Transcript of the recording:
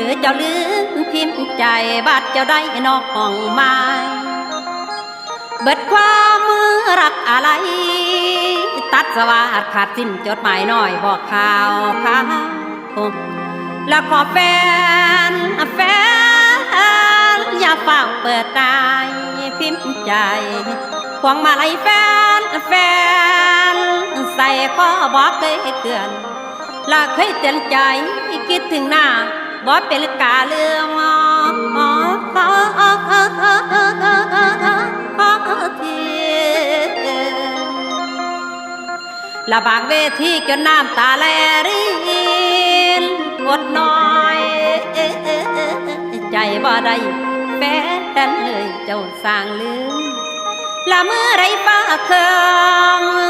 ือเจ้าลืมพิมพ์ใจบาดเจ้าได้นอกห้องไม้เบิดความมือรักอะไร ตัดสวาดขาดสิ้นจดหมายน้อยบอกข่าวข่าวแล้วขอแฟนแฟนอย่าเฝ้าเปิดตายพิมพ์ใจควงมาลัยแฟนแฟน ใส่ข้อบอกเคยเตือนและเคยเตือนใจคิดถึงหน้า บ่เป็นกาเรื่องอ๋ออ๋ออ๋ออ๋ออ๋ออ๋ออ๋ออ๋อทีละบางเวทีจนน้ำตาแลรินอดน้อยใจบ่ได้แฟนเลยเจ้าสร้างลืมละเมื่อไรฟ้าเครื่องเครื่อง